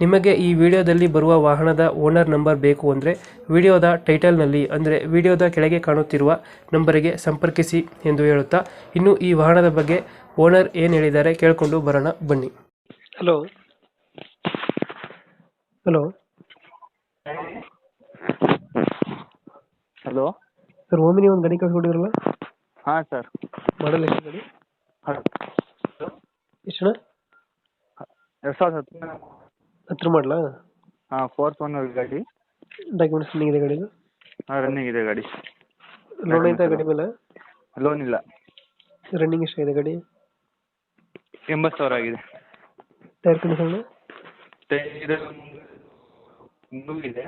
ನಿಮಗೆ ಈ ವಿಡಿಯೋದಲ್ಲಿ ಬರುವ ವಾಹನದ ಓನರ್ ನಂಬರ್ ಬೇಕು ಅಂದರೆ ವಿಡಿಯೋದ ಟೈಟಲ್ನಲ್ಲಿ ಅಂದರೆ ವಿಡಿಯೋದ ಕೆಳಗೆ ಕಾಣುತ್ತಿರುವ ನಂಬರಿಗೆ ಸಂಪರ್ಕಿಸಿ ಎಂದು ಹೇಳುತ್ತಾ ಇನ್ನು ಈ ವಾಹನದ ಬಗ್ಗೆ ಓನರ್ ಏನು ಹೇಳಿದ್ದಾರೆ ಕೇಳಿಕೊಂಡು ಬರೋಣ ಬನ್ನಿ. Hello. Hello. Hello. Sir Omni ಒಂದು ಗಣಿಕ ಕಳ್ಸ್ಕೊಟ್ಟಿದ್ರಲ್ಲ? ಹಾಂ ಸರ್. ಮಾಡಲ್ ಎಷ್ಟು ಗಾಡಿ? ಎಷ್ಟು ಎರಡು ಸಾವಿರದ ಹತ್ತು ಹತ್ರ ಮಾಡಲಾ? ಹಾಂ ಫೋರ್ತ್ ಒನ್ ಗಾಡಿ. ಡಾಕ್ಯುಮೆಂಟ್ಸ್ ಇದೆ ಗಾಡಿದು? ಹಾಂ ರನ್ನಿಂಗ್ ಇದೆ ಗಾಡಿ. ಲೋನ್ ಇದೆ ಗಾಡಿ ಮೇಲೆ? ಲೋನ್ ಇಲ್ಲ. ರನ್ನಿಂಗ್ ಎಷ್ಟಾಗಿದೆ ಗಾಡಿ? ಎಂಬತ್ತು ಸಾವಿರ ಆಗಿದೆ. ಟೈರ್ ಕಂಡೀಷನ್ ಟೈರ್ ಇದೆ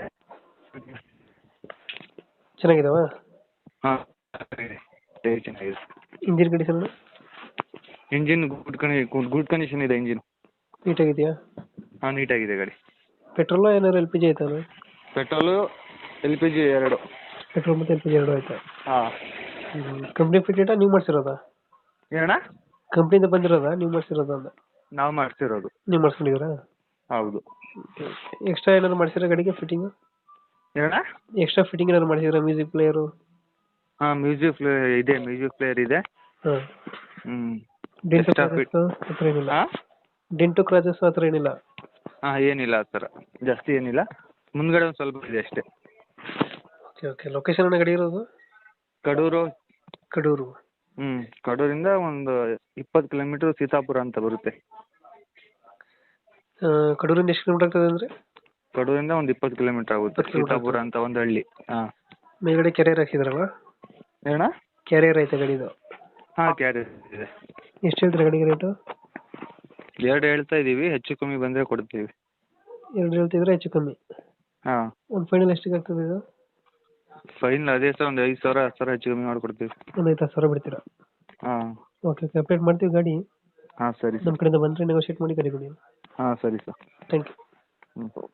ಚೆನ್ನಾಗಿದಾವ? ಹಾಂ ಟೈರ್ ಚೆನ್ನಾಗಿದೆ. Engine condition engine good good condition ಇದೆ ಇಂಜಿನ್ ನೀಟಾಗಿದೆಯಾ ಹಾಂ ನೀಟಾಗಿದೆ ಗಾಡಿ. ಪೆಟ್ರೋಲ್ ಏನಾದ್ರು ಎಲ್ ಪಿ ಜಿ ಆಯ್ತಾ ಪೆಟ್ರೋಲು ಎಲ್ ಪಿ ಜಿ ಎರಡು. ಪೆಟ್ರೋಲ್ ಮತ್ತು ಎಲ್ ಪಿ ಜಿ ಎರಡು ಆಯ್ತಾ? ಹಾಂ. ಕಂಪ್ನಿ ಫಿಟೆಡಾ ನೀವು ಮಾಡಿಸಿರೋದಾ? ಏನಣ್ಣ? ಕಂಪ್ನಿಯಿಂದ ಬಂದಿರೋದಾ ನೀವು ಮಾಡ್ಸಿರೋದ ಅಂತ? ನಾವು ಮಾಡ್ಸಿರೋದು. ನೀವು ಮಾಡಿಸ್ಕೊಂಡಿದ್ದೀರಾ? ಹೌದು. ಎಕ್ಸ್ಟ್ರಾ ಏನಾದ್ರು ಮಾಡ್ಸಿರೋ ಗಾಡಿಗೆ ಫಿಟ್ಟಿಂಗ್ ಏನಣ್ಣ? ಎಕ್ಸ್ಟ್ರಾ ಫಿಟ್ಟಿಂಗ್ ಏನಾದ್ರು ಮಾಡ್ಸಿದ್ರ ಮ್ಯೂಸಿಕ್ ಪ್ಲೇಯರು ಹಾ ಮ್ಯೂಸಿಕ್ ಪ್ಲೇಯರ್ ಇದೆ ಮ್ಯೂಸಿಕ್ ಪ್ಲೇಯರ್ ಇದೆ. ಹಾಂ. ಹ್ಞೂ ಡೆಂಟು Extra fit- ಕ್ರಾಚಸ್ ಆ ಥರ ಏನಿಲ್ಲ? ಹಾಂ? ಡೆಂಟು ಕ್ರಾಚಸ್ ಆ ಥರ ಏನಿಲ್ಲ? ಹಾಂ ಏನಿಲ್ಲ ಆ ಥರ ಜಾಸ್ತಿ ಏನಿಲ್ಲ. ಮುಂದ್ಗಡೆ ಒಂದು ಸ್ವಲ್ಪ ಇದೆ ಅಷ್ಟೇ. ಓಕೆ ಓಕೆ ಲೊಕೇಶನ್ ಗಾಡಿ ಇರೋದು? ಕಡೂರು. ಕಡೂರು. ಹ್ಮ್ ಕಡೂರಿಂದ ಒಂದು ಇಪ್ಪತ್ತು ಕಿಲೋಮೀಟರ್ ಸೀತಾಪುರ ಅಂತ ಬರುತ್ತೆ. ಆ, ಕಡೂರಿಂದ ಎಷ್ಟು ಕಿಲೋಮೀಟರ್ ಆಗ್ತದೆ ಅಂದರೆ? ಕಡೂರಿಂದ ಒಂದು ಇಪ್ಪತ್ತು ಕಿಲೋಮೀಟರ್ ಆಗುತ್ತೆ. kilometer. ಸೀತಾಪುರ ಅಂತ ಒಂದು ಹಳ್ಳಿ. ಹಾಂ. ಮೇಲ್ಗಡೆ ಕೆರಿಯರ್ ಹಾಕ್ಸಿದ್ರಲ್ಲ ಏನಣ್ಣ? ಕ್ಯಾರಿಯರ್ ಐತೆ ಗಾಡಿದು. ಹಾ ಕ್ಯಾರೇಜ್ ಇದೆ. ಎಷ್ಟು ಹೇಳ್ತೀರಾ ಗಾಡಿಗೆ ರೇಟು ಎರಡು ಹೇಳ್ತಾ ಇದ್ದೀವಿ ಹೆಚ್ಚು ಕಮ್ಮಿ ಬಂದರೆ ಕೊಡ್ತೀವಿ. ಎರಡು ಹೇಳ್ತಿದ್ರೆ ಹೆಚ್ಚು ಕಮ್ಮಿ. ಹಾಂ. ಒಂದು ಫೈನಲ್ ಎಷ್ಟಿಗೆ ಆಗ್ತದೆ ಇದು? ಫೈನಲ್ ಅದೇ ಸರ್ ಒಂದು ಐದು ಸಾವಿರ ಹತ್ತು ಸಾವಿರ ಹೆಚ್ಚು ಕಮ್ಮಿ ಮಾಡಿಕೊಡ್ತೀವಿ. ಒಂದು ಐದು ಸಾವಿರ ಬಿಡ್ತೀರಾ? ಹಾಂ. ಓಕೆ ಓಕೆ ಅಪ್ಡೇಟ್ ಮಾಡ್ತೀವಿ ಗಾಡಿ. ಹಾಂ ಸರಿ ನಮ್ಮ ಸರ್. ಕಡೆಯಿಂದ ಬಂದರೆ ನೆಗೋಷಿಯೇಟ್ ಮಾಡಿ ಗಾಡಿ ಕೊಡಿ. ಹಾಂ ಸರಿ ಸರ್. ಥ್ಯಾಂಕ್ ಯು ಹ್ಞೂ